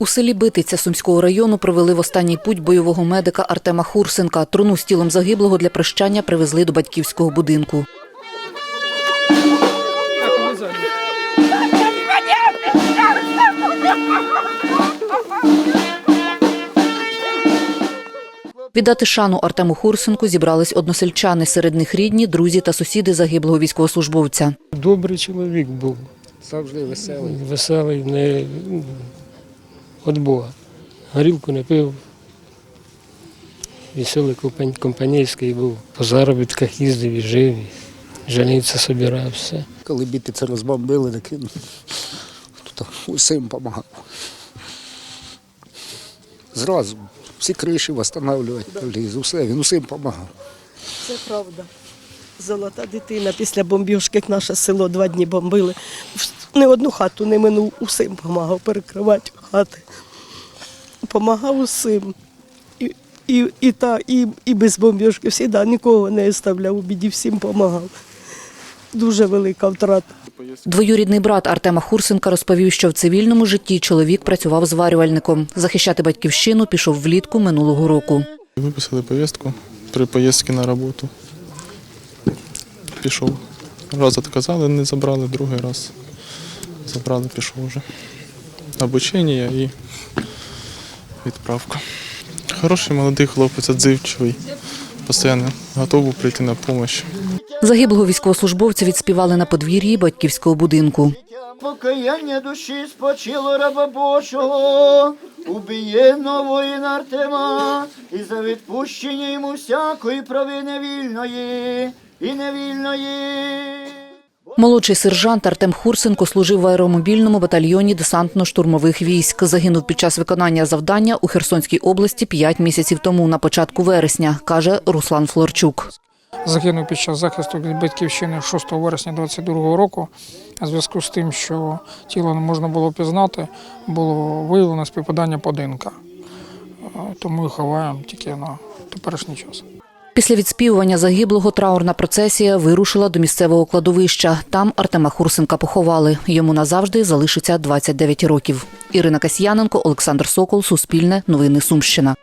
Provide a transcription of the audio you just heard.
У селі Битиця Сумського району провели в останній путь бойового медика Артема Хурсенка. Труну з тілом загиблого для прощання привезли до батьківського будинку. Віддати шану Артему Хурсенку зібрались односельчани, серед них рідні, друзі та сусіди загиблого військовослужбовця. Добрий чоловік був, Завжди веселий. веселий, не від Бога. Горілку не пив. Веселий компанійський був. По заробітках їздив і жив, і жениться собирався. Коли біти це розбомбили, так він тут усім допомагав. Зразу всі криші встановлювати, поліз, усе, він усім допомагав. Це правда. Золота дитина після бомбіжки, як наше село два дні бомбили. Не одну хату не минув, усім допомагав перекривати хати. Помагав усім. І, і, і, та, і, і без бомбіжки. Всіда нікого не оставляв у біді, всім допомагав. Дуже велика втрата. Двоюрідний брат Артема Хурсенка розповів, що в цивільному житті чоловік працював зварювальником. Захищати батьківщину пішов влітку минулого року. Виписали повістку при поїздці на роботу. Пішов. Раз відказали, не забрали, другий раз забрали, пішов вже. Обучення і відправка. Хороший молодий хлопець, відзивчивий, постійно готовий прийти на допомогу. Загиблого військовослужбовця відспівали на подвір'ї батьківського будинку. Покаяння душі спочило раба Божого, убієно воїн Артема, і за відпущення йому всякої провини вільної і невільної. Молодший сержант Артем Хурсенко служив в аеромобільному батальйоні десантно-штурмових військ. Загинув під час виконання завдання у Херсонській області п'ять місяців тому, на початку вересня, каже Руслан Флорчук. загинув під час захисту від батьківщини 6 вересня 22 року. У зв'язку з тим, що тіло не можна було пізнати, було виявлено співпадання по. Е, Тому і ховаємо тільки на теперішній час. Після відспівування загиблого траурна процесія вирушила до місцевого кладовища. Там Артема Хурсенка поховали. Йому назавжди залишиться 29 років. Ірина Касьяненко, Олександр Сокол, Суспільне, Новини Сумщина.